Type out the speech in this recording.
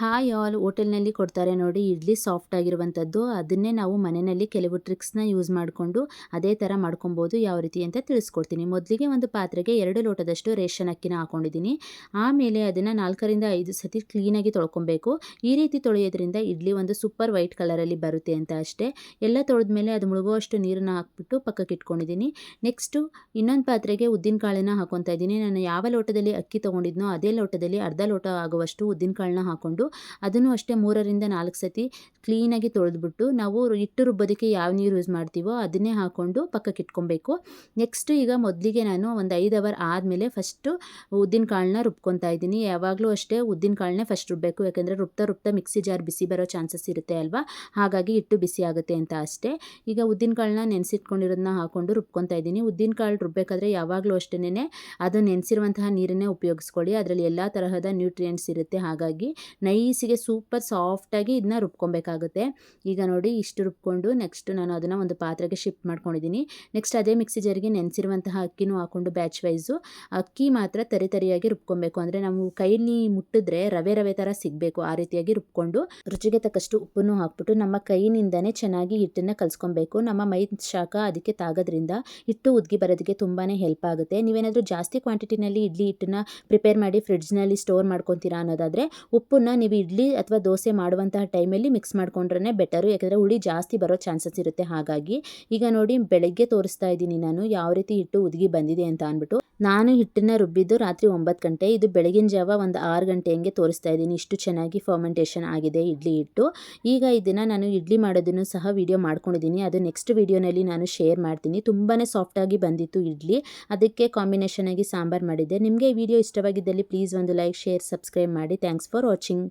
Hi all ಹೋಟೆಲ್ನಲ್ಲಿ ಕೊಡ್ತಾರೆ ನೋಡಿ, ಇಡ್ಲಿ ಸಾಫ್ಟ್ ಆಗಿರುವಂಥದ್ದು. ಅದನ್ನೇ ನಾವು ಮನೆಯಲ್ಲಿ ಕೆಲವು ಟ್ರಿಕ್ಸ್ನ ಯೂಸ್ ಮಾಡಿಕೊಂಡು ಅದೇ ಥರ ಮಾಡ್ಕೊಬೋದು, ಯಾವ ರೀತಿ ಅಂತ ತಿಳಿಸ್ಕೊಡ್ತೀನಿ. ಮೊದಲಿಗೆ ಒಂದು ಪಾತ್ರೆಗೆ ಎರಡು ಲೋಟದಷ್ಟು ರೇಷನ್ ಅಕ್ಕಿನ ಹಾಕೊಂಡಿದ್ದೀನಿ. ಆಮೇಲೆ ಅದನ್ನು ನಾಲ್ಕರಿಂದ ಐದು ಸತಿ ಕ್ಲೀನಾಗಿ ತೊಳ್ಕೊಬೇಕು. ಈ ರೀತಿ ತೊಳೆಯೋದ್ರಿಂದ ಇಡ್ಲಿ ಒಂದು ಸೂಪರ್ ವೈಟ್ ಕಲರಲ್ಲಿ ಬರುತ್ತೆ ಅಂತ ಅಷ್ಟೇ. ಎಲ್ಲ ತೊಳೆದ್ಮೇಲೆ ಅದು ಮುಳುಗುವಷ್ಟು ನೀರನ್ನು ಹಾಕ್ಬಿಟ್ಟು ಪಕ್ಕಕ್ಕೆ ಇಟ್ಕೊಂಡಿದ್ದೀನಿ. ನೆಕ್ಸ್ಟು ಇನ್ನೊಂದು ಪಾತ್ರೆಗೆ ಉದ್ದಿನ ಕಾಳನ್ನ ಹಾಕೊತಾ ಇದ್ದೀನಿ. ನಾನು ಯಾವ ಲೋಟದಲ್ಲಿ ಅಕ್ಕಿ ತೊಗೊಂಡಿದ್ನೋ ಅದೇ ಲೋಟದಲ್ಲಿ ಅರ್ಧ ಲೋಟ ಆಗುವಷ್ಟು ಉದ್ದಿನ ಕಾಳನ್ನ ಹಾಕೊಂಡು ಅದನ್ನು ಅಷ್ಟೇ ಮೂರರಿಂದ ನಾಲ್ಕು ಸತಿ ಕ್ಲೀನಾಗಿ ತೊಳೆದ್ಬಿಟ್ಟು ನಾವು ಹಿಟ್ಟು ರುಬ್ಬೋದಕ್ಕೆ ಯಾವ ನೀರು ಯೂಸ್ ಮಾಡ್ತೀವೋ ಅದನ್ನೇ ಹಾಕ್ಕೊಂಡು ಪಕ್ಕಕ್ಕೆ ಇಟ್ಕೊಬೇಕು. ನೆಕ್ಸ್ಟ್ ಈಗ ಮೊದಲಿಗೆ ನಾನು ಒಂದು ಐದು ಅವರ್ ಆದಮೇಲೆ ಫಸ್ಟು ಉದ್ದಿನ ಕಾಳನ್ನ ರುಬ್ಕೊತಾ ಇದ್ದೀನಿ. ಯಾವಾಗಲೂ ಅಷ್ಟೇ ಉದ್ದಿನ ಕಾಳನ್ನೇ ಫಸ್ಟ್ ರುಬ್ಬಬೇಕು ಯಾಕೆಂದರೆ ರುಬ್ತಾ ರುಬ್ತಾ ಮಿಕ್ಸಿ ಜಾರ್ ಬಿಸಿ ಬರೋ ಚಾನ್ಸಸ್ ಇರುತ್ತೆ ಅಲ್ವಾ? ಹಾಗಾಗಿ ಹಿಟ್ಟು ಬಿಸಿ ಆಗುತ್ತೆ ಅಂತ ಅಷ್ಟೇ. ಈಗ ಉದ್ದಿನ ಕಾಳನ್ನ ನೆನೆಸಿಟ್ಕೊಂಡಿರೋದನ್ನ ಹಾಕ್ಕೊಂಡು ರುಬ್ಕೊತಾ ಇದ್ದೀನಿ. ಉದ್ದಿನ ಕಾಳು ರುಬ್ಬೇಕಾದ್ರೆ ಯಾವಾಗಲೂ ಅಷ್ಟೇ ಅದು ನೆನೆಸಿರುವಂತಹ ನೀರನ್ನೇ ಉಪಯೋಗಿಸ್ಕೊಳ್ಳಿ. ಅದರಲ್ಲಿ ಎಲ್ಲ ತರಹದ ನ್ಯೂಟ್ರಿಯೆಂಟ್ಸ್ ಇರುತ್ತೆ. ಹಾಗಾಗಿ ನೈಸಿಗೆ ಸೂಪರ್ ಸಾಫ್ಟಾಗಿ ಇದನ್ನ ರುಬ್ಕೊಬೇಕಾಗುತ್ತೆ. ಈಗ ನೋಡಿ ಇಷ್ಟು ರುಬ್ಕೊಂಡು ನೆಕ್ಸ್ಟ್ ನಾನು ಅದನ್ನು ಒಂದು ಪಾತ್ರೆಗೆ ಶಿಫ್ಟ್ ಮಾಡ್ಕೊಂಡಿದ್ದೀನಿ ನೆಕ್ಸ್ಟ್ ಅದೇ ಮಿಕ್ಸಿ ಜಾರಿಗೆ ನೆನೆಸಿರುವಂತಹ ಅಕ್ಕಿನೂ ಹಾಕ್ಕೊಂಡು ಬ್ಯಾಚ್ ವೈಸು ಅಕ್ಕಿ ಮಾತ್ರ ತರಿ ತರಿಯಾಗಿ ರುಬ್ಕೊಬೇಕು. ಅಂದರೆ ನಾವು ಕೈಲಿ ಮುಟ್ಟಿದ್ರೆ ರವೆ ರವೆ ಥರ ಸಿಗಬೇಕು ಆ ರೀತಿಯಾಗಿ ರುಬ್ಕೊಂಡು ರುಚಿಗೆ ತಕ್ಕಷ್ಟು ಉಪ್ಪನ್ನು ಹಾಕ್ಬಿಟ್ಟು ನಮ್ಮ ಕೈಯಿಂದನೇ ಚೆನ್ನಾಗಿ ಹಿಟ್ಟನ್ನು ಕಲಿಸ್ಕೊಬೇಕು. ನಮ್ಮ ಮೈ ಶಾಖ ಅದಕ್ಕೆ ತಾಗೋದ್ರಿಂದ ಹಿಟ್ಟು ಉದ್ಗಿ ಬರೋದಕ್ಕೆ ತುಂಬಾ ಹೆಲ್ಪ್ ಆಗುತ್ತೆ. ನೀವೇನಾದರೂ ಜಾಸ್ತಿ ಕ್ವಾಂಟಿಟಿನಲ್ಲಿ ಇಡ್ಲಿ ಹಿಟ್ಟನ್ನ ಪ್ರಿಪೇರ್ ಮಾಡಿ ಫ್ರಿಡ್ಜ್ನಲ್ಲಿ ಸ್ಟೋರ್ ಮಾಡ್ಕೊತೀರಾ ಅನ್ನೋದಾದರೆ ಉಪ್ಪನ್ನ ನೀವು ಇಡ್ಲಿ ಅಥವಾ ದೋಸೆ ಮಾಡುವಂತಹ ಟೈಮಲ್ಲಿ ಮಿಕ್ಸ್ ಮಾಡ್ಕೊಂಡ್ರೆ ಬೆಟರು ಯಾಕಂದರೆ ಹುಳಿ ಜಾಸ್ತಿ ಬರೋ ಚಾನ್ಸಸ್ ಇರುತ್ತೆ. ಹಾಗಾಗಿ ಈಗ ನೋಡಿ ಬೆಳಗ್ಗೆ ತೋರಿಸ್ತಾ ಇದ್ದೀನಿ ನಾನು ಯಾವ ರೀತಿ ಹಿಟ್ಟು ಉದುಗಿ ಬಂದಿದೆ ಅಂತ ಅಂದ್ಬಿಟ್ಟು. ನಾನು ಹಿಟ್ಟನ್ನು ರುಬ್ಬಿದ್ದು ರಾತ್ರಿ ಒಂಬತ್ತು ಗಂಟೆ. ಇದು ಬೆಳಗಿನ ಜಾವ ಒಂದು ಆರು ಗಂಟೆ ಹಂಗೆ ತೋರಿಸ್ತಾ ಇದ್ದೀನಿ. ಇಷ್ಟು ಚೆನ್ನಾಗಿ ಫರ್ಮೆಂಟೇಷನ್ ಆಗಿದೆ ಇಡ್ಲಿ ಹಿಟ್ಟು. ಈಗ ಇದನ್ನು ನಾನು ಇಡ್ಲಿ ಮಾಡೋದನ್ನು ಸಹ ವಿಡಿಯೋ ಮಾಡ್ಕೊಂಡಿದ್ದೀನಿ. ಅದು ನೆಕ್ಸ್ಟ್ ವಿಡಿಯೋನಲ್ಲಿ ನಾನು ಶೇರ್ ಮಾಡ್ತೀನಿ. ತುಂಬಾ ಸಾಫ್ಟಾಗಿ ಬಂದಿತ್ತು ಇಡ್ಲಿ. ಅದಕ್ಕೆ ಕಾಂಬಿನೇಷನ್ ಆಗಿ ಸಾಂಬಾರು ಮಾಡಿದ್ದೆ. ನಿಮಗೆ ಈ ವಿಡಿಯೋ ಇಷ್ಟವಾಗಿದ್ದಲ್ಲಿ ಪ್ಲೀಸ್ ಒಂದು ಲೈಕ್ ಶೇರ್ ಸಬ್ಸ್ಕ್ರೈಬ್ ಮಾಡಿ. Thanks for watching